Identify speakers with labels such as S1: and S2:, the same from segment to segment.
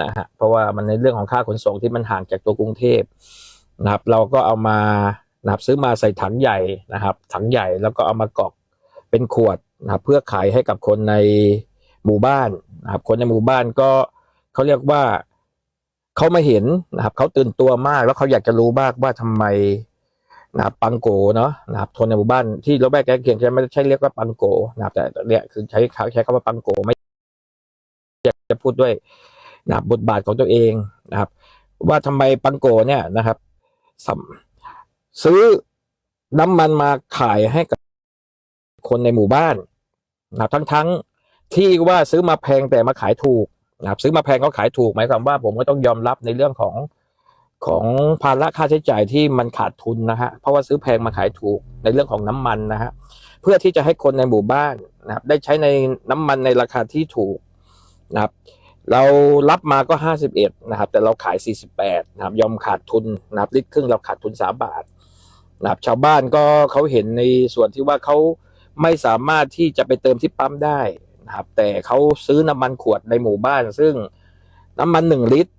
S1: นะฮะเพราะว่ามันในเรื่องของค่าขนส่งที่มันห่างจากตัวกรุงเทพนะครับเราก็เอามานะครับซื้อมาใส่ถังใหญ่นะครับ ถังใหญ่แล้วก็เอามากรอกเป็นขวดนะครับเพื่อขายให้กับคนในหมู่บ้านนะครับคนในหมู่บ้านก็เขาเรียกว่าเขามาเห็นนะครับเขาตื่นตัวมากแล้วเขาอยากจะรู้บ้างว่าทำไมนะครับปังโกเนาะนะครับคนในหมู่บ้านที่เราแวกใกล้เคียงใช่ไม่ใช่เรียกว่าปังโกนะครับแต่เนี่ยคือใช้ใช้คำว่าปังโกไม่อยากจะพูดด้วย นะบบทบาทของตัวเองนะครับ ว่าทำไมปังโกเนี่ยนะครับซื้อน้ำมันมาขายให้กับคนในหมู่บ้านนะครับทั้งทั้งๆที่ว่าซื้อมาแพงแต่มาขายถูกนะครับซื้อมาแพงก็ขายถูกหมายความว่า ผมก็ต้องยอมรับในเรื่องของของภาระค่าใช้จ่ายที่มันขาดทุนนะฮะเพราะว่าซื้อแพงมาขายถูกในเรื่องของน้ำมันนะฮะเพื่อที่จะให้คนในหมู่บ้านนะครับได้ใช้ในน้ำมันในราคาที่ถูกนะครับ เรารับมาก็ 51 นะครับ แต่เราขาย 48 นะครับ ยอมขาดทุนนะครับลิตรครึ่งเราขาดทุน 3 บาทนะครับ ชาวบ้านก็เขาเห็นในส่วนที่ว่าเขาไม่สามารถที่จะไปเติมที่ปั๊มได้นะครับ แต่เขาซื้อน้ำมันขวดในหมู่บ้าน ซึ่งน้ำมัน 1 ลิตร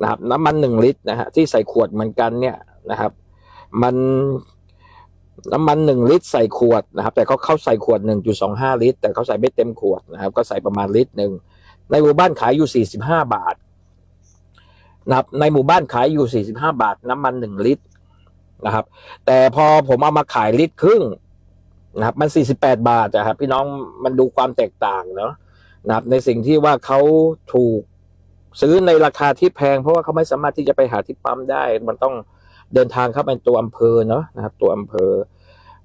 S1: นะครับ น้ำมัน 1 ลิตรนะฮะที่ใส่ขวดเหมือนกันเนี่ยนะครับ มันน้ำมัน 1 ลิตรใส่ขวดนะครับ แต่เขาเข้าใส่ขวด 1.25 ลิตร แต่เขาใส่ไม่เต็มขวดนะครับ ก็ใส่ประมาณลิตรหนึ่ง ในหมู่บ้านขายอยู่ 45 บาทนะครับในหมู่บ้านขายอยู่ 45 บาท น้ำมัน 1 ลิตรนะครับ แต่พอผมเอามาขายลิตรครึ่งนะครับ มัน 48 บาทนะครับ พี่น้องมันดูความแตกต่างเนาะนะครับ ในสิ่งที่ว่าเขาถูกซื้อในราคาที่แพง เพราะว่าเขาไม่สามารถที่จะไปหาที่ปั๊มได้ มันต้องเดินทางเข้าไปตัวอำเภอเนาะนะครับ ตัวอำเภอ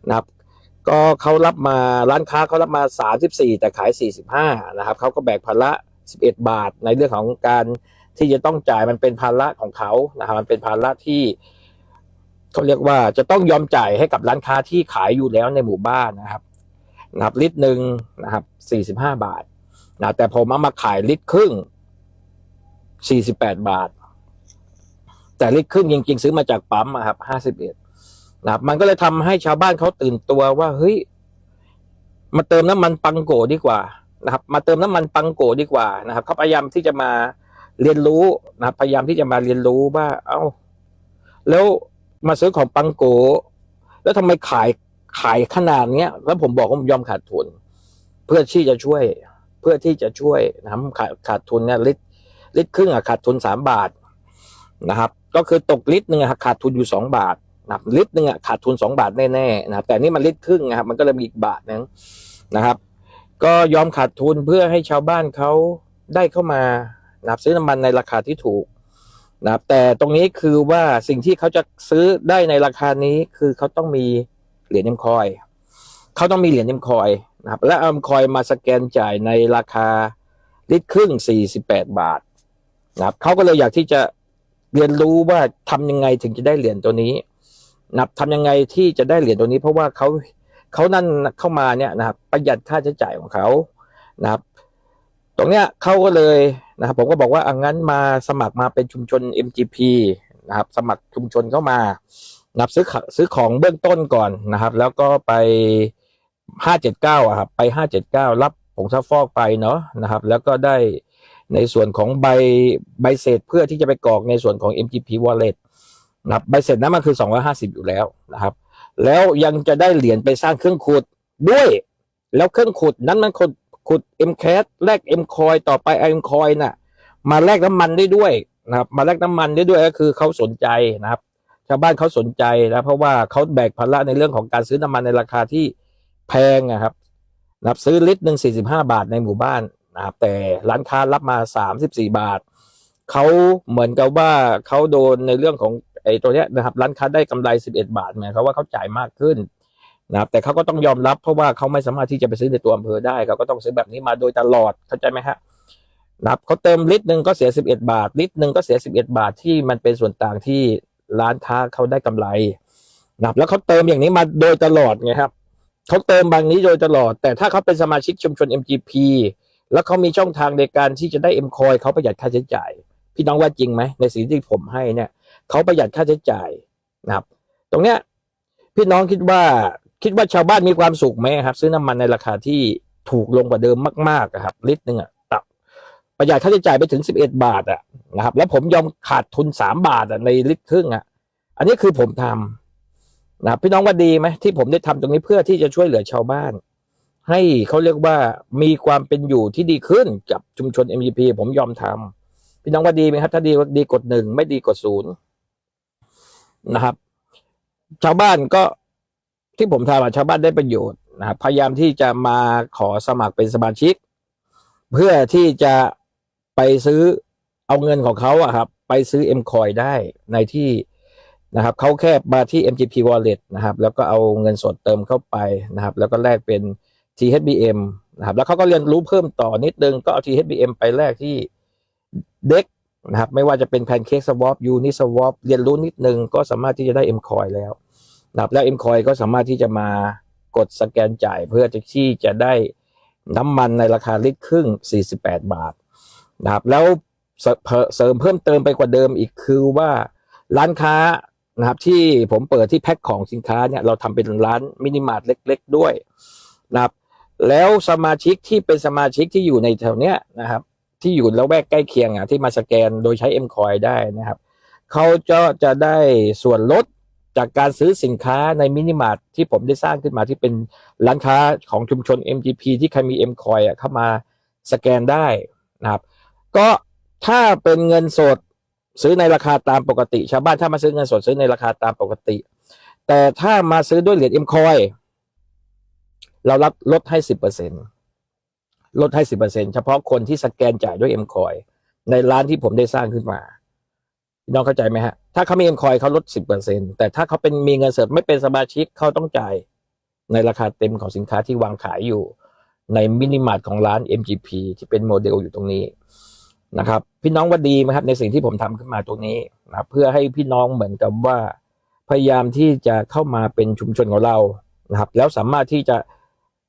S1: นะครับ ก็เขารับมาร้านค้าเขารับมา 34 แต่ขาย 45 นะครับเขาก็แบกภาระ 11 บาท ในเรื่องของการที่จะต้องจ่ายมันเป็นภาระของเขานะครับมันเป็นภาระที่เขาเรียกว่าจะต้องยอมจ่ายให้กับร้านค้าที่ขายอยู่แล้วในหมู่บ้านนะครับนะครับลิตรหนึ่งนะครับ45บาทนะแต่ผมเอามาขายลิตรครึ่ง48บาท แต่ลิตรครึ่งจริงๆ ซื้อมาจากปั๊มอะครับ51นะครับมันก็เลยทำให้ชาวบ้านเขาตื่นตัวว่าเฮ้ยมาเติมน้ำมันปังโกดีกว่า นะครับมาเติมน้ำมันปังโกดีกว่านะครับเขาพยายามที่จะมาเรียนรู้นะครับพยายามที่จะมาเรียนรู้ว่า เอ้า แล้วมาซื้อของปังโก แล้วทำไมขายขายขนาดเนี้ยแล้วผมบอกว่าผมยอมขาดทุน เพื่อที่จะช่วย เพื่อที่จะช่วยนะครับขาดขาดทุนเนี่ยลิตรลิตรครึ่งอะขาดทุนสามบาทนะครับ ก็คือตกลิตรหนึ่งอะขาดทุนอยู่สองบาทนะครับลิตรหนึ่งอะขาดทุนสองบาทแน่ๆนะครับ แต่นี่มันลิตรครึ่งนะครับมันก็เลยมีอีกบาทนึงนะครับ ก็ยอมขาดทุนเพื่อให้ชาวบ้านเขาได้เข้ามานับซื้อน้ำมันในราคาที่ถูกนะครับแต่ตรงนี้คือว่าสิ่งที่เขาจะซื้อได้ในราคานี้คือเขาต้องมีเหรียญเอ็มคอยเขาต้องมีเหรียญเอ็มคอยนะครับและเออมคอยมาสแกนจ่ายในราคาลิตรครึ่ง 48 บาทนะครับเขาก็เลยอยากที่จะเรียนรู้ว่าทำยังไงถึงจะได้เหรียญตัวนี้นับทำยังไงที่จะได้เหรียญตัวนี้ เพราะว่าเขา เขานั่นเข้ามาเนี่ยนะครับ ประหยัดค่าใช้จ่ายของเขานะครับ ตรงเนี้ยเขาก็เลยนะครับ ผมก็บอกว่าอังั้นมาสมัครมาเป็นชุมชน MGP นะครับ สมัครชุมชนเข้ามานับซื้อขซื้อของเบื้องต้นก่อนนะครับ แล้วก็ไปห้าเจ็ดเก้าอะครับ ไปห้าเจ็ดเก้ารับผงซักฟอกไปเนาะนะครับ แล้วก็ได้ในส่วนของใบใบเสร็จเพื่อที่จะไปกรอกในส่วนของ MGP Wallet นะครับใบเสร็จนั้นมันคือ 250 อยู่แล้วนะครับ แล้วยังจะได้เหรียญไปสร้างเครื่องขุดด้วย แล้วเครื่องขุดนั้นมันขุดขุด M c a t แลก M coin ต่อไป M coin น่ะ มาแลกน้ำมันได้ด้วยนะครับ มาแลกน้ำมันได้ด้วยก็คือเขาสนใจนะครับ ชาวบ้านเขาสนใจนะเพราะว่าเขาแบกภาระในเรื่องของการซื้อน้ำมันในราคาที่แพงนะครับนะครับซื้อลิตรหนึ่ง45บห้าบาทในหมู่บ้านนะครับ แต่ร้านค้ารับมา34บาทเขาเหมือนกับว่าเขาโดนในเรื่องของ ไอ้ตัวเนี้ยนะครับร้านค้าได้กำไร 11 บาทหมายความว่าเขาจ่ายมากขึ้นนะครับแต่เขาก็ต้องยอมรับเพราะว่าเขาไม่สามารถที่จะไปซื้อในตัวอำเภอได้เขาก็ต้องซื้อแบบนี้มาโดยตลอดเข้าใจไหมฮะนะครับเขาเติมลิตรหนึ่งก็เสีย 11 บาท ลิตรหนึ่งก็เสีย 11 บาทที่มันเป็นส่วนต่างที่ร้านค้าเขาได้กำไรนะครับแล้วเขาเติมอย่างนี้มาโดยตลอดไงครับเขาเติมบางนี้โดยตลอด แต่ถ้าเขาเป็นสมาชิกชุมชน MGP แล้วเขามีช่องทางในการที่จะได้ M coin เขาประหยัดค่าใช้จ่าย พี่น้องว่าจริงไหมในสิ่งที่ผมให้เนี่ย เขาประหยัดค่าใช้จ่ายนะครับ ตรงเนี้ยพี่น้องคิดว่าคิดว่าชาวบ้านมีความสุขไหมครับ ซื้อน้ำมันในราคาที่ถูกลงกว่าเดิมมากๆครับลิตรหนึ่งอะตับประหยัดค่าใช้จ่ายไปถึงสิบเอ็ดบาทอะนะครับ แล้วผมยอมขาดทุนสามบาทอะในลิตรครึ่งอะ อันนี้คือผมทำนะพี่น้องว่าดีไหมที่ผมได้ทำตรงนี้เพื่อที่จะช่วยเหลือชาวบ้าน ให้เขาเรียกว่ามีความเป็นอยู่ที่ดีขึ้นกับชุมชน MGP ผมยอมทำพี่น้องว่าดีไหมครับ ถ้าดีดีกดหนึ่งไม่ดีกดศูนย์ นะครับ ชาวบ้านก็ที่ผมทำอะชาวบ้านได้ประโยชน์นะครับ พยายามที่จะมาขอสมัครเป็นสมาชิก เพื่อที่จะไปซื้อเอาเงินของเขาอะครับ ไปซื้อ M Coin ได้ในที่นะครับเขาแค่มาที่ MGP Wallet นะครับ แล้วก็เอาเงินสดเติมเข้าไปนะครับ แล้วก็แลกเป็น THBM นะครับ แล้วเขาก็เรียนรู้เพิ่มต่อนิดนึงก็เอา THBM ไปแลกที่เด็ก นะครับไม่ว่าจะเป็น Pancake Swap Uni Swap เรียนรู้นิดนึงก็สามารถที่จะได้ M Coin แล้วนะครับแล้ว M Coin ก็สามารถที่จะมากดสแกนจ่ายเพื่อที่จะได้น้ำมันในราคาลิตรครึ่ง 48 บาทนะครับแล้วเสริมเพิ่มเติมไปกว่าเดิมอีกคือว่าร้านค้านะครับที่ผมเปิดที่แพ็คของสินค้าเนี่ยเราทำเป็นร้านมินิมาร์ทเล็ก ๆ ด้วยนะครับแล้วสมาชิกที่เป็นสมาชิกที่อยู่ในแถวเนี้ยนะครับ ที่อยู่และแวกใกล้เคียงอะที่มาสแกนโดยใช้ M Coin ได้นะครับเขาจะจะได้ส่วนลดจากการซื้อสินค้าในมินิมาร์ทที่ผมได้สร้างขึ้นมาที่เป็นร้านค้าของชุมชน MGP ที่ใครมี M Coin อะเข้ามาสแกนได้นะครับก็ถ้าเป็นเงินสดซื้อในราคาตามปกติ ชาวบ้านถ้ามาซื้อเงินสดซื้อในราคาตามปกติ แต่ถ้ามาซื้อด้วยเหรียญ M Coin เรารับลดให้สิบเปอร์เซ็นต์ ลดให้สิบเปอร์เซ็นเฉพาะคนที่สแกนจ่ายด้วย M Coin ในร้านที่ผมได้สร้างขึ้นมาน้องเข้าใจไหมฮะ ถ้าเขามี M Coin เขาลดสิบเปอร์เซ็นแต่ถ้าเขาเป็นมีเงินเสดไม่เป็นสมาชิกเขาต้องจ่ายในราคาเต็มของสินค้าที่วางขายอยู่ในมินิมาร์ทของร้าน MGP ที่เป็นโมเดลอยู่ตรงนี้นะครับ พี่น้องว่าดีไหมครับในสิ่งที่ผมทำขึ้นมาตรงนี้นะเพื่อให้พี่น้องเหมือนกับว่า พยายามที่จะเข้ามาเป็นชุมชนของเรานะครับ แล้วสามารถที่จะ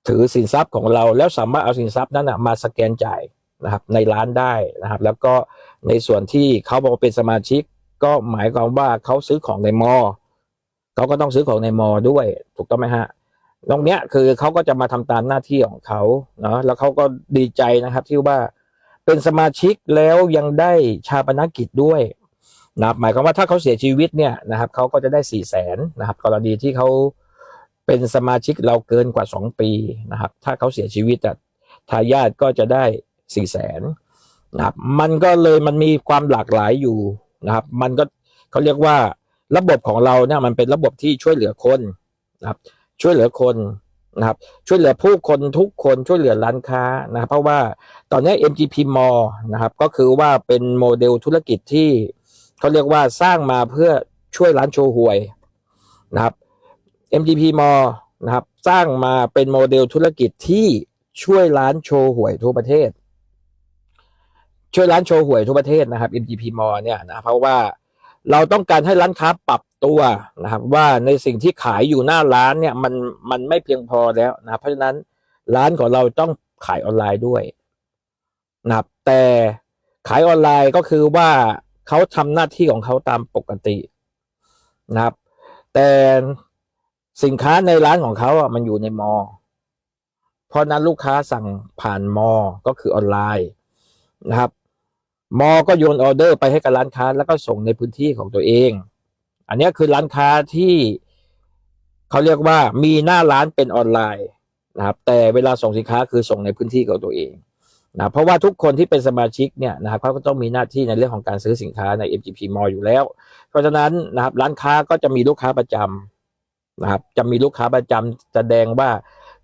S1: ถือสินทรัพย์ของเราแล้วสามารถเอาสินทรัพย์นั้นนะมาสแกนจ่ายนะครับในร้านได้นะครับ แล้วก็ในส่วนที่เขาบอกว่าเป็นสมาชิก ก็หมายความว่าเขาซื้อของในมอเขาก็ต้องซื้อของในมอด้วย ถูกต้องไหมฮะตรงเนี้ยคือเขาก็จะมาทำตามหน้าที่ของเขาเนาะแล้วเขาก็ดีใจนะครับที่ว่าเป็นสมาชิกแล้วยังได้ชาปนกิจด้วยนะครับหมายความว่าถ้าเขาเสียชีวิตเนี่ยนะครับเขาก็จะได้สี่แสนนะครับ กรณีที่เขา เป็นสมาชิกเราเกินกว่าสองปีนะครับ ถ้าเขาเสียชีวิตอะทายาทก็จะได้สี่แสนนะครับมันก็เลยมันมีความหลากหลายอยู่นะครับ มันก็เขาเรียกว่าระบบของเราเนี่ยมันเป็นระบบที่ช่วยเหลือคนนะครับ ช่วยเหลือคนนะครับ ช่วยเหลือผู้คนทุกคนช่วยเหลือร้านค้านะครับ เพราะว่าตอนนี้ MGP Mall นะครับ ก็คือว่าเป็นโมเดลธุรกิจที่เขาเรียกว่าสร้างมาเพื่อช่วยร้านโชว์หวยนะครับ MGP Mall นะครับ สร้างมาเป็นโมเดลธุรกิจที่ช่วยร้านโชว์หวยทั่วประเทศ ช่วยร้านโชว์หวยทั่วประเทศนะครับ MGP Mall เนี่ยนะเพราะว่าเราต้องการให้ร้านค้าปรับตัวนะครับว่าในสิ่งที่ขายอยู่หน้าร้านเนี่ยมันมันไม่เพียงพอแล้วนะเพราะฉะนั้นร้านของเราต้องขายออนไลน์ด้วยนะครับแต่ขายออนไลน์ก็คือว่าเขาทำหน้าที่ของเขาตามปกตินะครับ แต่ สินค้าในร้านของเขาอะมันอยู่ในมอ เพราะนั้นลูกค้าสั่งผ่านมอ ก็คือออนไลน์นะครับ มอ ก็โยนออเดอร์ไปให้กับร้านค้า แล้วก็ส่งในพื้นที่ของตัวเอง อันนี้คือร้านค้าที่เขาเรียกว่ามีหน้าร้านเป็นออนไลน์นะครับ แต่เวลาส่งสินค้าคือส่งในพื้นที่ของตัวเองนะเพราะว่าทุกคนที่เป็นสมาชิกเนี่ยนะครับเขาก็ต้องมีหน้าที่ในเรื่องของการซื้อสินค้าใน MGP Mall อยู่แล้ว เพราะฉะนั้นนะครับร้านค้าก็จะมีลูกค้าประจำ นะครับ จะมีลูกค้าประจำแสดงว่า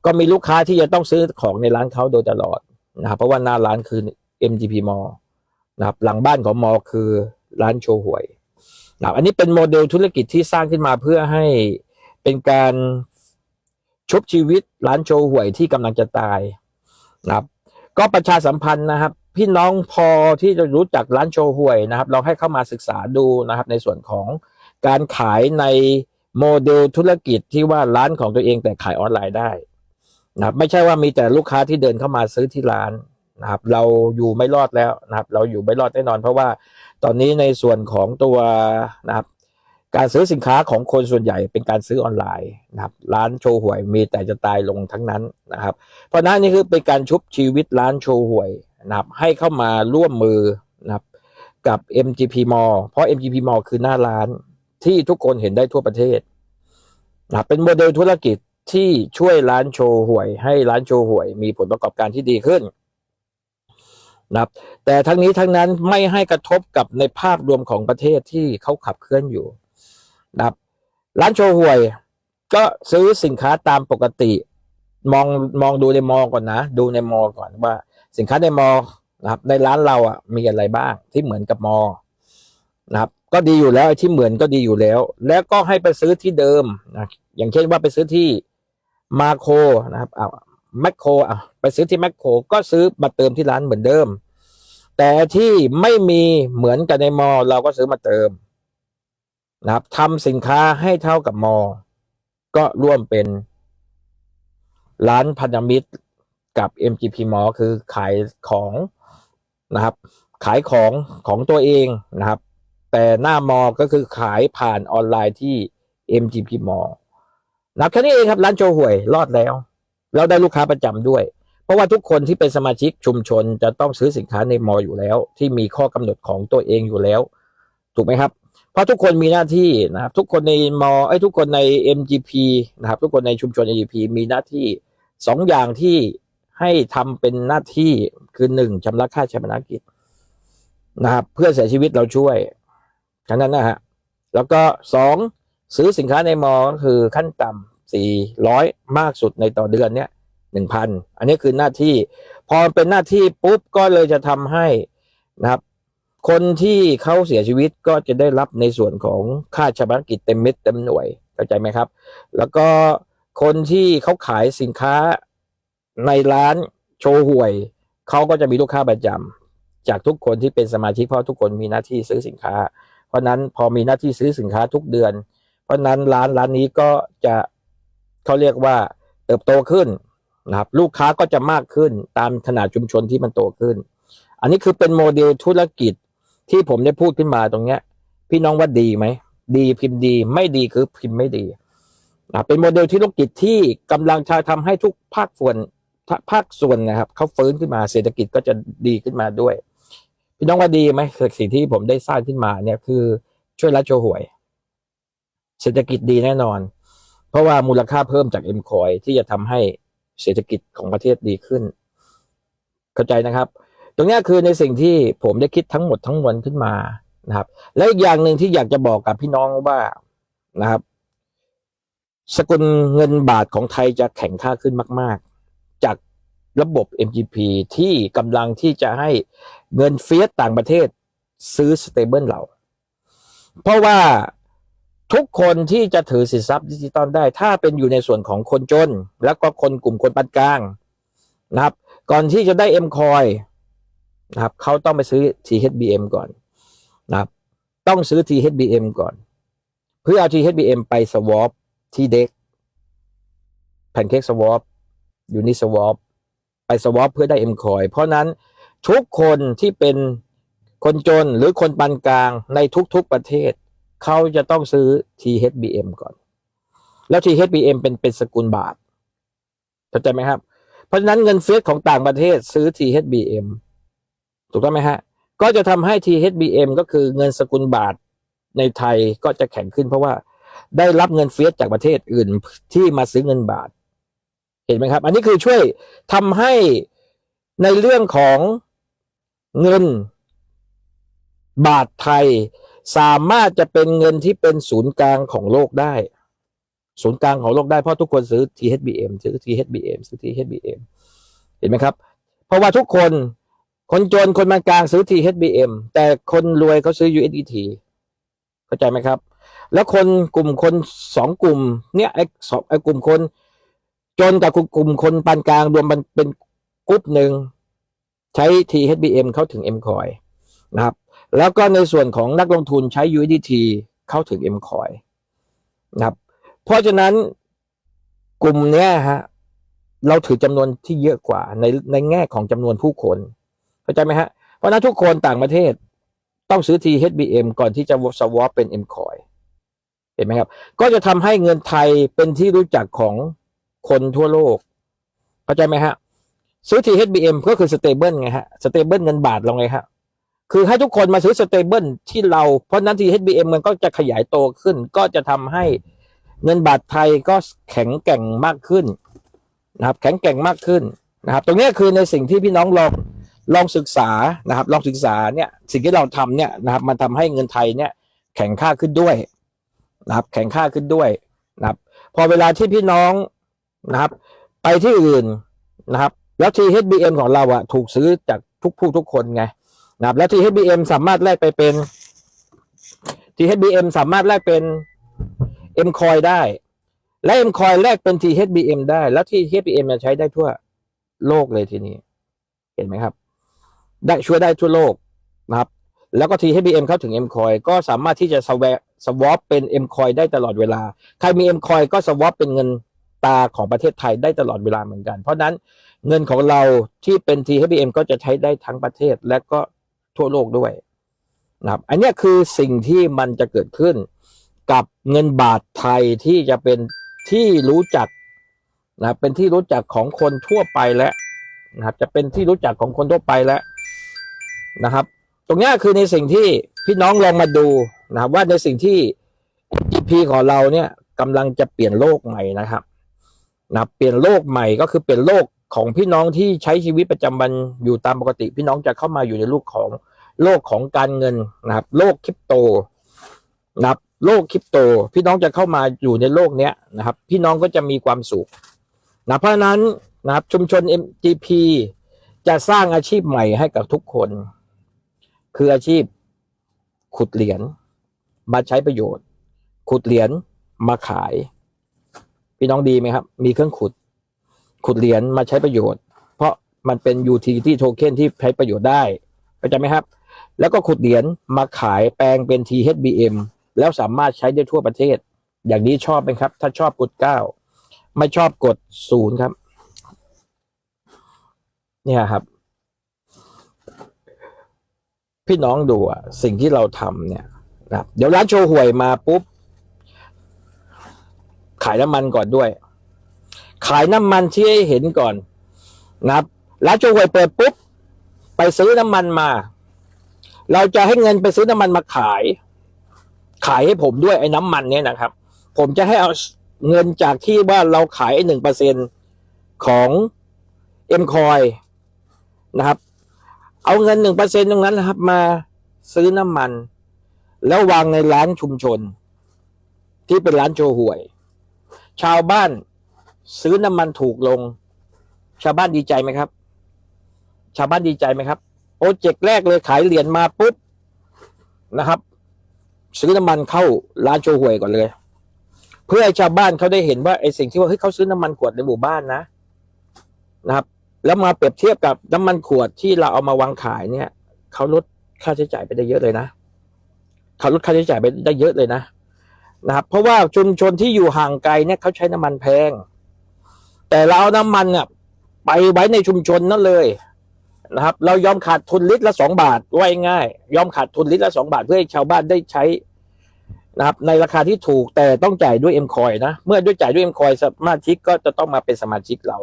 S1: ก็มีลูกค้าที่จะต้องซื้อของในร้านเขาโดยตลอดนะครับเพราะว่าหน้าร้านคือ MGP Mall นะครับหลังบ้านของมอคือร้านโชว์หวยนะครับอันนี้เป็นโมเดลธุรกิจที่สร้างขึ้นมาเพื่อให้เป็นการชุบชีวิตร้านโชว์หวยที่กำลังจะตายนะครับ ก็ประชาสัมพันธ์นะครับ พี่น้องพอที่จะรู้จักร้านโชว์หวยนะครับ เราให้เข้ามาศึกษาดูนะครับ ในส่วนของการขายใน โมเดลธุรกิจที่ว่าร้านของตัวเองแต่ขายออนไลน์ได้นะครับไม่ใช่ว่ามีแต่ลูกค้าที่เดินเข้ามาซื้อที่ร้านนะครับ เราอยู่ไม่รอดแล้วนะครับ เราอยู่ไม่รอดแน่นอน เพราะว่าตอนนี้ในส่วนของตัวนะครับ การซื้อสินค้าของคนส่วนใหญ่เป็นการซื้อออนไลน์นะครับ ร้านโชว์หวยมีแต่จะตายลงทั้งนั้นนะครับ เพราะนั้นนี่คือเป็นการชุบชีวิตร้านโชว์หวยนะครับ ให้เข้ามาร่วมมือนะครับกับ MGP Mall เพราะ MGP Mall คือหน้าร้าน ที่ทุกคนเห็นได้ทั่วประเทศนะเป็นโมเดลธุรกิจที่ช่วยร้านโชว์หวย ให้ร้านโชว์หวย มีผลประกอบการที่ดีขึ้นนะครับแต่ทั้งนี้ทั้งนั้นไม่ให้กระทบกับในภาพรวมของประเทศที่เขาขับเคลื่อนอยู่นะครับร้านโชว์หวย ก็ซื้อสินค้าตามปกติ มองมองดูในมอก่อนนะ ดูในมอก่อนว่า สินค้าในมอนะครับในร้านเราอะมีอะไรบ้างที่เหมือนกับมอนะครับ ก็ดีอยู่แล้วไอ้ที่เหมือนก็ดีอยู่แล้ว แล้วก็ให้ไปซื้อที่เดิมนะอย่างเช่นว่าไปซื้อที่มาโคนะครับเอาแมคโครอะไปซื้อที่แมคโครก็ซื้อมาเติมที่ร้านเหมือนเดิม แต่ที่ไม่มีเหมือนกันในมอ เราก็ซื้อมาเติมนะครับทำสินค้าให้เท่ากับมอ ก็ร่วมเป็นร้านพันธมิตรกับ MGP Mall คือขายของนะครับ ขายของของตัวเองนะครับ แต่หน้ามอก็คือขายผ่านออนไลน์ที่ MGP Mall นะครับแค่นี้เองครับ ร้านโจห่วยรอดแล้ว แล้วได้ลูกค้าประจำด้วย เพราะว่าทุกคนที่เป็นสมาชิกชุมชนจะต้องซื้อสินค้าในมออยู่แล้ว ที่มีข้อกำหนดของตัวเองอยู่แล้ว ถูกไหมครับ เพราะทุกคนมีหน้าที่นะครับ ทุกคนในมอไอ้ทุกคนใน MGP นะครับ ทุกคนในชุมชน MGP มีหน้าที่สองอย่างที่ให้ทำเป็นหน้าที่คือหนึ่งชำระค่าชำระกิจนะครับ เพื่อเสียชีวิตเราช่วย ทั้งนั้นนะฮะ แล้วก็สองซื้อสินค้าในมอก็คือขั้นต่ำสี่ร้อยมากสุดในต่อเดือนเนี้ยหนึ่งพันอันนี้คือหน้าที่ พอเป็นหน้าที่ปุ๊บก็เลยจะทำให้นะครับ คนที่เขาเสียชีวิตก็จะได้รับในส่วนของค่าชำระกิจเต็มเม็ดเต็มหน่วยเข้าใจไหมครับ แล้วก็คนที่เขาขายสินค้าในร้านโชว์หวยเขาก็จะมีลูกค้าประจำจากทุกคนที่เป็นสมาชิกเพราะทุกคนมีหน้าที่ซื้อสินค้า เพราะนั้นพอมีหน้าที่ซื้อสินค้าทุกเดือน เพราะนั้นร้านร้านนี้ก็จะเขาเรียกว่าเติบโตขึ้นนะครับลูกค้าก็จะมากขึ้นตามขนาดชุมชนที่มันโตขึ้น อันนี้คือเป็นโมเดลธุรกิจที่ผมได้พูดขึ้นมาตรงเนี้ย พี่น้องว่าดีไหมดีพิมพ์ดี ไม่ดีคือพิมพ์ไม่ดีนะเป็นโมเดลธุรกิจที่กำลังจะทำให้ทุกภาคส่วนภาคส่วนนะครับเขาฟื้นขึ้นมาเศรษฐกิจก็จะดีขึ้นมาด้วย พี่น้องว่าดีไหมสิ่งที่ผมได้สร้างขึ้นมาเนี่ยคือช่วยรัฐโชว์หวย เศรษฐกิจดีแน่นอน เพราะว่ามูลค่าเพิ่มจากเอ็มคอยที่จะทำให้เศรษฐกิจของประเทศดีขึ้น เข้าใจนะครับ ตรงนี้คือในสิ่งที่ผมได้คิดทั้งหมดทั้งมวลขึ้นมานะครับ และอีกอย่างหนึ่งที่อยากจะบอกกับพี่น้องว่านะครับ สกุลเงินบาทของไทยจะแข็งค่าขึ้นมากๆจาก ระบบ MGP ที่กำลังที่จะให้เงินเฟียสต่างประเทศซื้อสเตเบิลเรา เพราะว่าทุกคนที่จะถือสินทรัพย์ดิจิตอลได้ ถ้าเป็นอยู่ในส่วนของคนจน แล้วก็คนกลุ่มคนปานกลางนะครับ ก่อนที่จะได้ M coin นะครับเขาต้องไปซื้อ THBM ก่อนนะครับต้องซื้อ THBM ก่อน เพื่อเอา THBM ไป swap ที่เด็กแพนเค้ก swap ยูนิ swap ไป swap เพื่อได้ M coin เพราะนั้นทุกคนที่เป็นคนจนหรือคนปานกลางในทุกๆประเทศ เขาจะต้องซื้อ THBM ก่อน แล้ว THBM เป็นเป็นสกุลบาทเข้าใจไหมครับ เพราะฉะนั้นเงินเฟ้อของต่างประเทศซื้อ THBM ถูกต้องไหมฮะ ก็จะทำให้ THBM ก็คือเงินสกุลบาทในไทยก็จะแข็งขึ้นเพราะว่าได้รับเงินเฟียสจากประเทศอื่นที่มาซื้อเงินบาท เห็นไหมครับ อันนี้คือช่วยทำให้ในเรื่องของเงินบาทไทยสามารถจะเป็นเงินที่เป็นศูนย์กลางของโลกได้ ศูนย์กลางของโลกได้เพราะทุกคนซื้อ THBM ซื้อ THBM ซื้อ THBM เห็นไหมครับ เพราะว่าทุกคนคนจนคนมากลางซื้อ THBM แต่คนรวยเขาซื้อ USDT เข้าใจไหมครับ แล้วคนกลุ่มคนสองกลุ่มเนี่ยไอ้สองไอ้กลุ่มคน จนกับกลุ่มคนปานกลางรวมมันเป็นกลุ่มหนึ่งใช้ THBM เข้าถึง MCoin นะครับ แล้วก็ในส่วนของนักลงทุนใช้ USDT เข้าถึง MCoin นะครับ เพราะฉะนั้นกลุ่มเนี้ยฮะเราถือจำนวนที่เยอะกว่าในในแง่ของจำนวนผู้คนเข้าใจไหมฮะ เพราะนั้นทุกคนต่างประเทศต้องซื้อ THBM ก่อนที่จะ swap เป็น MCoin เห็นไหมครับ ก็จะทำให้เงินไทยเป็นที่รู้จักของ คนทั่วโลก เข้าใจไหมฮะ ซื้อ THBM ก็คือ stable ไงฮะ stable เงินบาทเราไงฮะ คือให้ทุกคนมาซื้อสเตเบิลที่เรา เพราะนั้นที HBM มันก็จะขยายโตขึ้น ก็จะทำให้เงินบาทไทยก็แข็งแกร่งมากขึ้นนะครับ แข็งแกร่งมากขึ้นนะครับ ตรงนี้คือในสิ่งที่พี่น้องลองลองศึกษานะครับ ลองศึกษาเนี่ยสิ่งที่เราทำเนี่ยนะครับ มันทำให้เงินไทยเนี่ยแข็งค่าขึ้นด้วยนะครับ แข็งค่าขึ้นด้วยนะครับ พอเวลาที่พี่น้อง นะครับ ไปที่อื่นนะครับ แล้วที HBM ของเราอะถูกซื้อจากทุกผู้ทุกคนไงนะครับ แล้ว THBM สามารถแลกไปเป็น THBM สามารถแลกเป็น M coin ได้ และ M coin แลกเป็น THBM ได้ แล้ว THBM จะใช้ได้ทั่วโลกเลยทีนี้ เห็นไหมครับ ได้ช่วยได้ทั่วโลกนะครับ แล้วก็ THBM เข้าถึง M coin ก็สามารถที่จะสวสวอปเป็น M coin ได้ตลอดเวลา ใครมี M coin ก็สวอปเป็นเงิน ตาของประเทศไทยได้ตลอดเวลาเหมือนกัน เพราะนั้นเงินของเราที่เป็น THBM ก็จะใช้ได้ทั้งประเทศและก็ทั่วโลกด้วยนะครับ อันนี้คือสิ่งที่มันจะเกิดขึ้นกับเงินบาทไทยที่จะเป็นที่รู้จักนะครับเป็นที่รู้จักของคนทั่วไปแล้วนะครับ จะเป็นที่รู้จักของคนทั่วไปแล้วนะครับ ตรงนี้คือในสิ่งที่พี่น้องลองมาดูนะครับ ว่าในสิ่งที่ GP ของเราเนี่ยกำลังจะเปลี่ยนโลกใหม่นะครับ นะครับเปลี่ยนโลกใหม่ก็คือเปลี่ยนโลกของพี่น้องที่ใช้ชีวิตประจำวันอยู่ตามปกติ พี่น้องจะเข้ามาอยู่ในโลกของโลกของการเงินนะครับ โลกคริปโตนะครับโลกคริปโต พี่น้องจะเข้ามาอยู่ในโลกเนี้ยนะครับ พี่น้องก็จะมีความสุขนะเพราะฉะนั้นนะครับชุมชน MGP จะสร้างอาชีพใหม่ให้กับทุกคน คืออาชีพขุดเหรียญมาใช้ประโยชน์ ขุดเหรียญมาขาย พี่น้องดีไหมครับ มีเครื่องขุด ขุดเหรียญมาใช้ประโยชน์ เพราะมันเป็น utility token ที่ใช้ประโยชน์ได้เข้าใจไหมครับ แล้วก็ขุดเหรียญมาขายแปลงเป็น THBM แล้วสามารถใช้ได้ทั่วประเทศ อย่างนี้ชอบไหมครับ ถ้าชอบกดเก้าไม่ชอบกดศูนย์ครับ เนี่ยครับ พี่น้องดูอะสิ่งที่เราทำเนี่ยนะเดี๋ยวร้านโชว์หวยมาปุ๊บ ขายน้ำมันก่อนด้วย ขายน้ำมันที่ให้เห็นก่อนนะครับร้านโชว์หวยเปิดปุ๊บไปซื้อน้ำมันมา เราจะให้เงินไปซื้อน้ำมันมาขาย ขายให้ผมด้วยไอ้น้ำมันเนี่ยนะครับ ผมจะให้เอาเงินจากที่ว่าเราขายไอ้หนึ่งเปอร์เซ็นของเอ็มคอยนะครับ เอาเงินหนึ่งเปอร์เซ็นตรงนั้นนะครับ มาซื้อน้ำมัน แล้ววางในร้านชุมชน ที่เป็นร้านโชว์หวย ชาวบ้านซื้อน้ำมันถูกลง ชาวบ้านดีใจไหมครับ ชาวบ้านดีใจไหมครับโปรเจกต์แรกเลยขายเหรียญมาปุ๊บนะครับ ซื้อน้ำมันเข้าร้านโชว์หวยก่อนเลย เพื่อให้ชาวบ้านเขาได้เห็นว่าไอ้สิ่งที่ว่าเฮ้ยเขาซื้อน้ำมันขวดในหมู่บ้านนะนะครับ แล้วมาเปรียบเทียบกับน้ำมันขวดที่เราเอามาวางขายเนี่ยเขาลดค่าใช้จ่ายไปได้เยอะเลยนะเขาลดค่าใช้จ่ายไปได้เยอะเลยนะ นะครับ เพราะว่าชุมชนที่อยู่ห่างไกลเนี่ยเขาใช้น้ำมันแพง แต่เราเอาน้ำมันเนี่ยไปไว้ในชุมชนนั่นเลยนะครับ เรายอมขาดทุนลิตรละสองบาทไว้ง่าย ยอมขาดทุนลิตรละสองบาท เพื่อให้ชาวบ้านได้ใช้นะครับ ในราคาที่ถูกแต่ต้องจ่ายด้วยเอ็มคอยนะ เมื่อด้วยจ่ายด้วยเอ็มคอยสมาชิกก็จะต้องมาเป็นสมาชิกเรา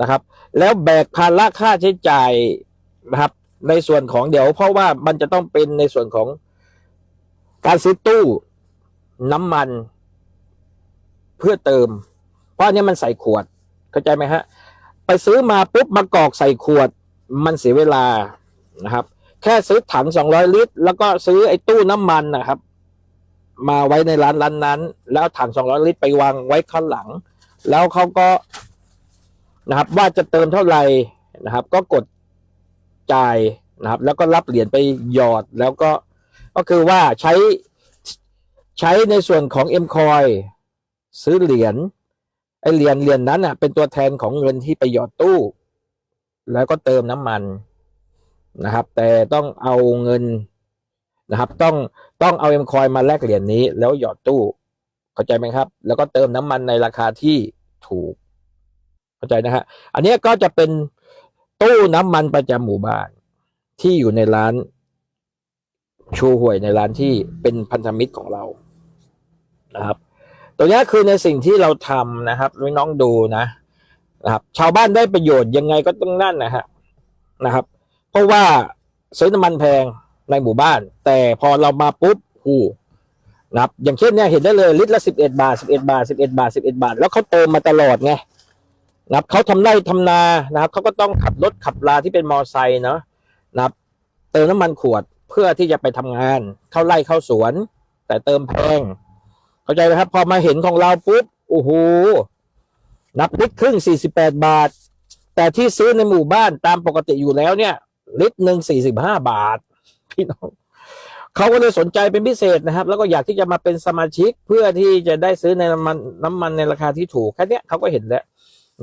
S1: นะครับ แล้วแบกภาระค่าใช้จ่ายนะครับ ในส่วนของเดี๋ยวเพราะว่ามันจะต้องเป็นในส่วนของ การซื้อตู้น้ำมันเพื่อเติม เพราะอันนี้มันใส่ขวด เข้าใจไหมฮะ ไปซื้อมาปุ๊บมากรอกใส่ขวด มันเสียเวลานะครับ แค่ซื้อถังสองร้อยลิตร แล้วก็ซื้อไอ้ตู้น้ำมันนะครับ มาไว้ในร้านร้านนั้น แล้วถังสองร้อยลิตรไปวางไว้ข้างหลัง แล้วเขาก็นะครับ ว่าจะเติมเท่าไหร่นะครับ ก็กดจ่ายนะครับ แล้วก็รับเหรียญไปหยอดแล้วก็ ก็คือว่าใช้ใช้ในส่วนของ M coin ซื้อเหรียญไอเหรียญเหรียญนั้นอะเป็นตัวแทนของเงินที่ไปหยอดตู้ แล้วก็เติมน้ำมันนะครับ แต่ต้องเอาเงินนะครับ ต้องต้องเอา M coin มาแลกเหรียญนี้ แล้วหยอดตู้เข้าใจไหมครับ แล้วก็เติมน้ำมันในราคาที่ถูก เข้าใจนะฮะอันนี้ก็จะเป็นตู้น้ำมันประจำหมู่บ้านที่อยู่ในร้าน ชว์หวยในร้านที่เป็นพันธมิตรของเรานะครับตัวนี้คือในสิ่งที่เราทำนะครับน้องดูนะนะครับ ชาวบ้านได้ประโยชน์ยังไงก็ต้องนั่นนะฮะนะครับ เพราะว่าซื้อน้ำมันแพงในหมู่บ้าน แต่พอเรามาปุ๊บหูนะครับ อย่างเช่นเนี่ยเห็นได้เลยลิตรละสิบเอ็ดบาทสิบเอ็ดบาทสิบเอ็ดบาทสิบเอ็ดบาท แล้วเขาเติมมาตลอดไงนะครับเขาทำไร่ทำนานะครับเขาก็ต้องขับรถขับลาที่เป็นมอไซค์เนาะนะครับ เติมน้ำมันขวด เพื่อที่จะไปทำงานเข้าไร่เข้าสวน แต่เติมแพง เข้าใจไหมครับ พอมาเห็นของเราปุ๊บโอ้โหนับลิตรครึ่งสี่สิบแปดบาท แต่ที่ซื้อในหมู่บ้านตามปกติอยู่แล้วเนี่ย ลิตรหนึ่งสี่สิบห้าบาท พี่น้องเขาก็เลยสนใจเป็นพิเศษนะครับ แล้วก็อยากที่จะมาเป็นสมาชิกเพื่อที่จะได้ซื้อในน้ำมันน้ำมันในราคาที่ถูกแค่นี้เขาก็เห็นแล้ว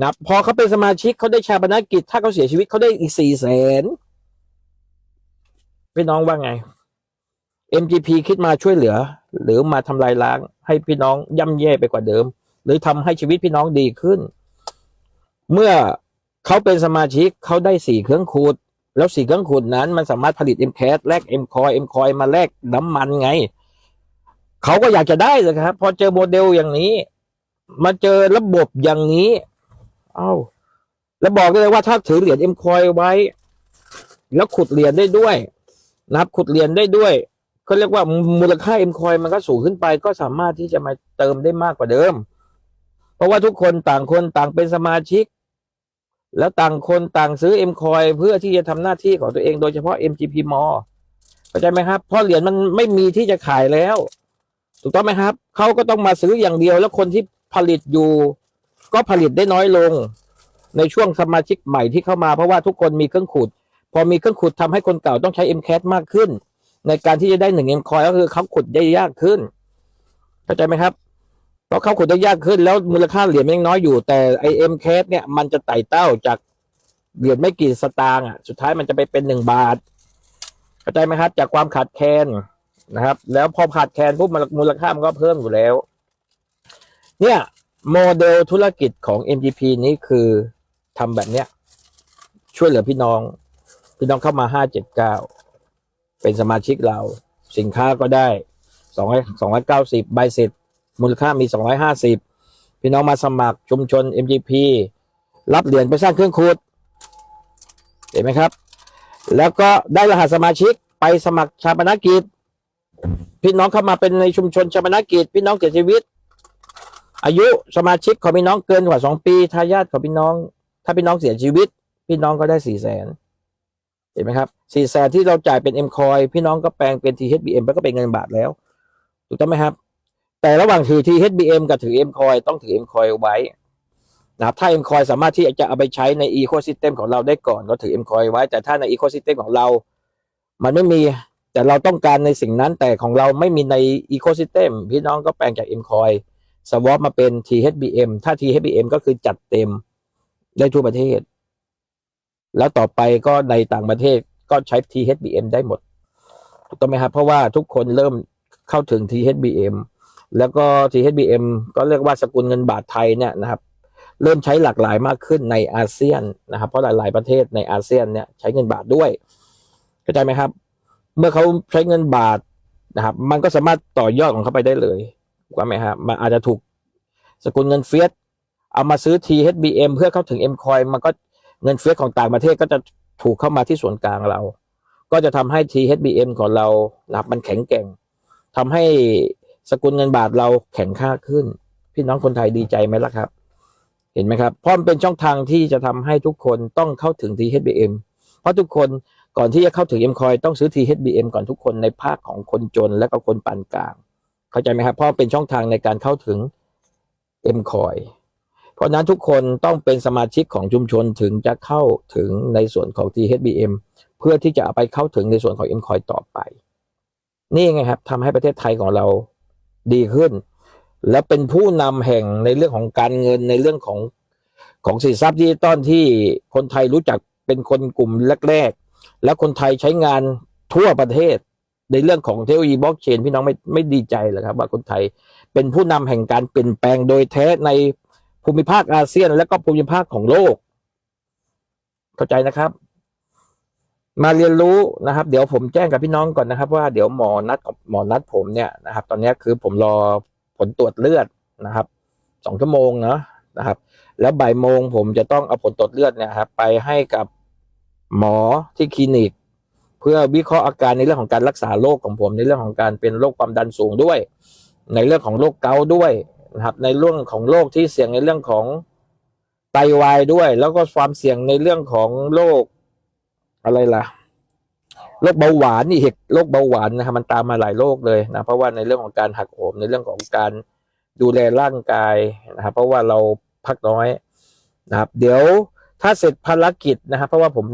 S1: นะพอเขาเป็นสมาชิกเขาได้ชาปนกิจ ถ้าเขาเสียชีวิตเขาได้อีกสี่แสน พี่น้องว่าไง MGP คิดมาช่วยเหลือ หรือมาทำลายล้าง ให้พี่น้องย่ำแย่ไปกว่าเดิม หรือทำให้ชีวิตพี่น้องดีขึ้น เมื่อเขาเป็นสมาชิกเขาได้สี่เครื่องขูด แล้วสี่เครื่องขูดนั้น มันสามารถผลิต m c a s แลก m c o i m c o i มาแลกน้ำมันไง เขาก็อยากจะได้เลยครับ พอเจอโมเดลอย่างนี้ มาเจอระบบอย่างนี้ เอ้า แล้วบอกได้เลยว่าถ้าถือเหรียญ m c o i ไว้ แล้วขุดเหรียญได้ด้วย นับขุดเหรียญได้ด้วยเขาเรียกว่ามูลค่า m c o i มันก็สูงขึ้นไป ก็สามารถที่จะมาเติมได้มากกว่าเดิม เพราะว่าทุกคนต่างคนต่างเป็นสมาชิก แล้วต่างคนต่างซื้อ M คอยเพื่อที่จะทำหน้าที่ของตัวเองโดยเฉพาะ MGP m เข้าใจไหมครับ เพราะเหรียญมันไม่มีที่จะขายแล้ว ถูกต้องไหมครับ เขาก็ต้องมาซื้ออย่างเดียว แล้วคนที่ผลิตอยู่ ก็ผลิตได้น้อยลง ในช่วงสมาชิกใหม่ที่เข้ามาเพราะว่าทุกคนมีเครื่องขุด พอมีเครื่องขุดทำให้คนเก่าต้องใช้ M CAT มากขึ้น ในการที่จะได้หนึ่ง M คอยก็คือเขาขุดได้ยากขึ้นเข้าใจไหมครับเพราะเขาขุดได้ยากขึ้น แล้วมูลค่าเหรียญยังน้อยอยู่ แต่ไอเอ็มแคสเนี่ยมันจะไต่เต้าจากเหรียญไม่กี่สตางค์อะสุดท้ายมันจะไปเป็นหนึ่งบาทเข้าใจไหมครับ จากความขาดแคลนนะครับ แล้วพอขาดแคลนปุ๊บมูลค่ามันก็เพิ่มอยู่แล้ว เนี่ยโมเดลธุรกิจของ MGP นี้คือทำแบบเนี้ยช่วยเหลือพี่น้อง พี่น้องเข้ามาห้าเจ็ดเก้าเป็นสมาชิกเรา สินค้าก็ได้สองร้อยสองร้อยเก้าสิบใบเสร็จ มูลค่ามี250พี่น้องมาสมัครชุมชน MGP รับเหรียญไปสร้างเครื่องขุดเห็นไหมครับ แล้วก็ได้รหัสสมาชิกไปสมัครชาปนกิจ พี่น้องเข้ามาเป็นในชุมชนชาปนกิจ พี่น้องเสียชีวิต อายุสมาชิกของพี่น้องเกินกว่า2ปีทายาทของพี่น้อง ถ้าพี่น้องเสียชีวิต พี่น้องก็ได้4 0 0แสน เห็นไหมครับ4 0 0แสนที่เราจ่ายเป็น M coin พี่น้องก็แปลงเป็น THBM แล้วก็เป็นเงินบาทแล้วถูกต้องไหมครับ แต่ระหว่างถือ THBM กับถือ M coin ต้องถือ M coin ไว้นะครับถ้า M coin สามารถที่จะเอาไปใช้ใน ecosystem ของเราได้ก่อน ก็ถือ M coin ไว้ แต่ถ้าใน ecosystem ของเรา มันไม่มีแต่เราต้องการในสิ่งนั้นแต่ของเราไม่มีใน ecosystem พี่น้องก็แปลงจาก M coin สวอปมาเป็น THBM ถ้า THBM ก็คือจัดเต็มได้ทั่วประเทศ แล้วต่อไปก็ในต่างประเทศก็ใช้ THBM ได้หมดถูกต้องไหมครับเพราะว่าทุกคนเริ่มเข้าถึง THBM แล้วก็ THBM ก็เรียกว่าสกุลเงินบาทไทยเนี่ยนะครับ เริ่มใช้หลากหลายมากขึ้นในอาเซียนนะครับ เพราะหลาย ๆประเทศในอาเซียนเนี่ยใช้เงินบาทด้วยเข้าใจไหมครับ เมื่อเขาใช้เงินบาทนะครับ มันก็สามารถต่อยอดของเขาไปได้เลยว่าไหมครับมันอาจจะถูกสกุลเงินเฟียสเอามาซื้อ THBM เพื่อเข้าถึง M coin มันก็ เงินเฟียของต่างประเทศก็จะถูกเข้ามาที่ส่วนกลางเรา ก็จะทำให้ THBM ของเรานะครับมันแข็งแกร่งทำให้สกุลเงินบาทเราแข็งค่าขึ้น พี่น้องคนไทยดีใจไหมล่ะครับ เห็นไหมครับ เพราะมันเป็นช่องทางที่จะทำให้ทุกคนต้องเข้าถึง THBM เพราะทุกคนก่อนที่จะเข้าถึง M coin ต้องซื้อ THBM ก่อนทุกคนในภาคของคนจนและก็คนปานกลาง เข้าใจไหมครับ เพราะเป็นช่องทางในการเข้าถึง M coin เพราะนั้นทุกคนต้องเป็นสมาชิกของชุมชนถึงจะเข้าถึงในส่วนของ THBM เพื่อที่จะเอาไปเข้าถึงในส่วนของ M coin ต่อไป นี่ไงครับทำให้ประเทศไทยของเราดีขึ้น และเป็นผู้นำแห่งในเรื่องของการเงินในเรื่องของของสินทรัพย์ดิจิตอลที่คนไทยรู้จักเป็นคนกลุ่มแรกๆ และคนไทยใช้งานทั่วประเทศ ในเรื่องของเทคโนโลยีบล็อกเชนพี่น้องไม่ไม่ดีใจหรอครับ ว่าคนไทยเป็นผู้นำแห่งการเปลี่ยนแปลงโดยแท้ใน ภูมิภาคอาเซียนและก็ภูมิภาคของโลก เข้าใจนะครับ มาเรียนรู้นะครับ เดี๋ยวผมแจ้งกับพี่น้องก่อนนะครับ ว่าเดี๋ยวหมอนัดกับหมอนัดผมเนี่ยนะครับ ตอนนี้คือผมรอผลตรวจเลือดนะครับสองชั่วโมงเนาะนะครับ แล้วบ่ายโมงผมจะต้องเอาผลตรวจเลือดเนี่ยครับ ไปให้กับหมอที่คลินิก เพื่อวิเคราะห์อาการในเรื่องของการรักษาโรคของผมในเรื่องของการเป็นโรคความดันสูงด้วย ในเรื่องของโรคเกาต์ด้วย นะครับในเรื่องของโรคที่เสี่ยงในเรื่องของไตวายด้วย แล้วก็ความเสี่ยงในเรื่องของโรคอะไรล่ะโรคเบาหวานนี่เหตุโรคเบาหวานนะครับมันตามมาหลายโรคเลยนะเพราะว่าในเรื่องของการหักโหมในเรื่องของการดูแลร่างกายนะครับเพราะว่าเราพักน้อยนะครับ เดี๋ยวถ้าเสร็จภารกิจนะครับ เพราะว่าผม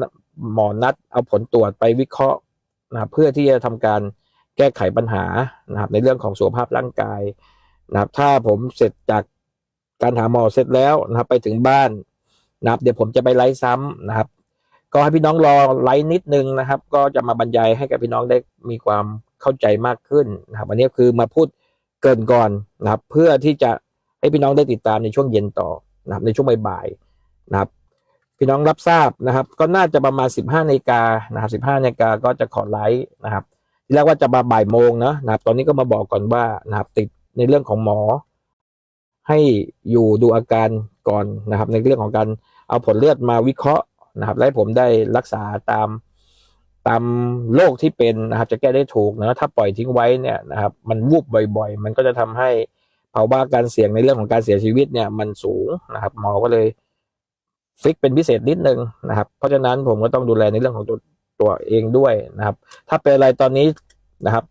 S1: หมอนัดเอาผลตรวจไปวิเคราะห์นะครับเพื่อที่จะทำการแก้ไขปัญหานะครับในเรื่องของสุขภาพร่างกาย นะครับ ถ้าผมเสร็จจากการหาหมอเสร็จแล้วนะครับ ไปถึงบ้านนะครับ เดี๋ยวผมจะไปไลฟ์ซ้ำนะครับ ก็ให้พี่น้องรอไลฟ์นิดนึงนะครับ ก็จะมาบรรยายให้กับพี่น้องได้มีความเข้าใจมากขึ้นนะครับอันนี้คือมาพูดเกินก่อนนะครับ เพื่อที่จะให้พี่น้องได้ติดตามในช่วงเย็นต่อนะครับ ในช่วงบ่ายๆนะครับ พี่น้องรับทราบนะครับ ก็น่าจะประมาณ 15นาฬิกานะครับ15นาฬิกาก็จะขอไลฟ์นะครับที่แรกว่าจะมาบ่ายโมงนะนะครับ ตอนนี้ก็มาบอกก่อนว่านะครับติด ในเรื่องของหมอ ให้อยู่ดูอาการก่อนนะครับ ในเรื่องของการเอาผลเลือดมาวิเคราะห์นะครับและให้ผมได้รักษาตามตามโรคที่เป็นนะครับ จะแก้ได้ถูกนะถ้าปล่อยทิ้งไว้เนี่ยนะครับ มันวูบบ่อย ๆ มันก็จะทำให้ภาวะการเสี่ยงในเรื่องของการเสียชีวิตเนี่ย มันสูงนะครับหมอก็เลยฟิกเป็นพิเศษนิดนึงนะครับ เพราะฉะนั้นผมก็ต้องดูแลในเรื่องของตัวตัวเองด้วยนะครับ ถ้าเป็นอะไรตอนนี้นะครับ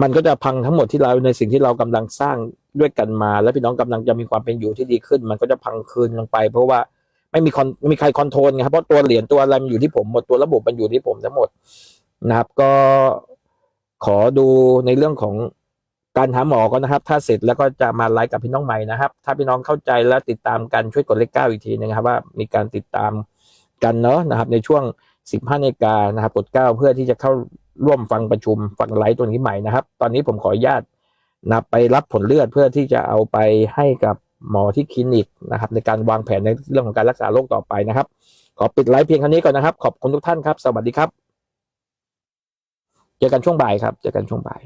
S1: มันก็จะพังทั้งหมดที่เราในสิ่งที่เรากำลังสร้างด้วยกันมา และพี่น้องกำลังจะมีความเป็นอยู่ที่ดีขึ้น มันก็จะพังคืนลงไป เพราะว่าไม่มีคอนไม่มีใครคอนโทรลไงครับเพราะตัวเหรียญตัวอะไรมันอยู่ที่ผมหมดตัวระบบมันอยู่ที่ผมทั้งหมดนะครับ ก็ขอดูในเรื่องของการหาหมอก็นะครับ ถ้าเสร็จแล้วก็จะมาไลฟ์กับพี่น้องใหม่นะครับ ถ้าพี่น้องเข้าใจและติดตามกันช่วยกดเลขเก้าอีกทีนะครับ ว่ามีการติดตามกันเนาะนะครับ ในช่วง 15นาฬิกานะครับกดเก้าเพื่อที่จะเข้า ร่วมฟังประชุมฟังไลฟ์ตัวนี้ใหม่นะครับ ตอนนี้ผมขออนุญาตนะไปรับผลเลือดเพื่อที่จะเอาไปให้กับหมอที่คลินิกนะครับ ในการวางแผนในเรื่องของการรักษาโรคต่อไปนะครับ ขอปิดไลฟ์เพียงเท่านี้ก่อนนะครับ ขอบคุณทุกท่านครับ สวัสดีครับ เจอกันช่วงบ่ายครับ เจอกันช่วงบ่าย